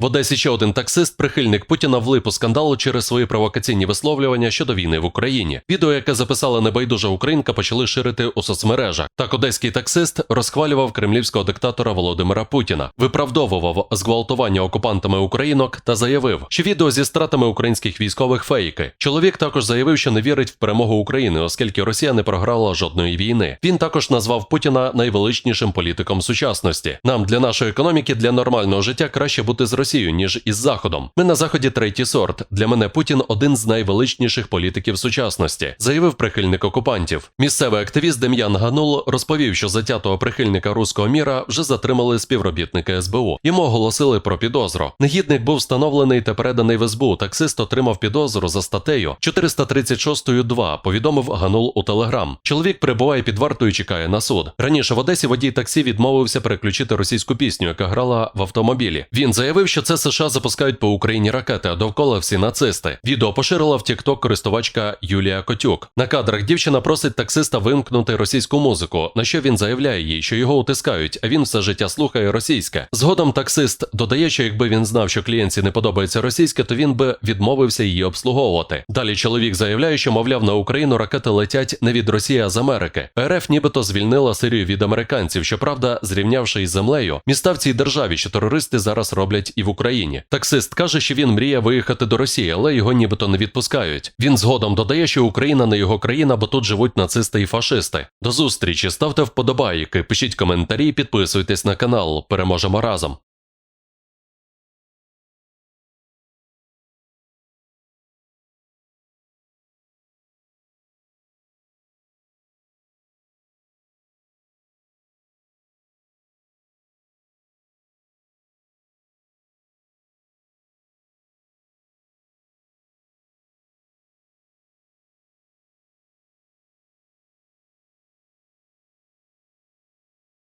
В Одесі ще один таксист, прихильник Путіна, влип у скандалу через свої провокаційні висловлювання щодо війни в Україні. Відео, яке записала небайдужа українка, почали ширити у соцмережах. Так, одеський таксист розхвалював кремлівського диктатора Володимира Путіна, виправдовував зґвалтування окупантами українок та заявив, що відео зі стратами українських військових фейки. Чоловік також заявив, що не вірить в перемогу України, оскільки Росія не програла жодної війни. Він також назвав Путіна найвеличнішим політиком сучасності. Нам для нашої економіки, для нормального життя краще бути з Росією, ніж із Заходом. Ми на заході третій сорт. Для мене Путін один з найвеличніших політиків сучасності, заявив прихильник окупантів. Місцевий активіст Дем'ян Ганул розповів, що затятого прихильника руського міра вже затримали співробітники СБУ. Йому оголосили про підозру. Негідник був встановлений та переданий в СБУ. Таксист отримав підозру за статтею 436.2, повідомив Ганул у Телеграм. Чоловік перебуває під вартою чекає на суд. Раніше в Одесі водій таксі відмовився переключити російську пісню, яка грала в автомобілі. Він заявив, що це США запускають по Україні ракети, а довкола всі нацисти. Відео поширила в TikTok користувачка Юлія Котюк. На кадрах дівчина просить таксиста вимкнути російську музику, на що він заявляє їй, що його утискають, а він все життя слухає російське. Згодом таксист додає, що якби він знав, що клієнтці не подобається російське, то він би відмовився її обслуговувати. Далі чоловік заявляє, що мовляв на Україну ракети летять не від Росії, а з Америки. РФ нібито звільнила Сирію від американців. Щоправда, зрівнявши із землею, міста в цій державі, що терористи зараз роблять і в Україні. Таксист каже, що він мріє виїхати до Росії, але його нібито не відпускають. Він згодом додає, що Україна не його країна, бо тут живуть нацисти і фашисти. До зустрічі, ставте вподобайки, пишіть коментарі, підписуйтесь на канал. Переможемо разом.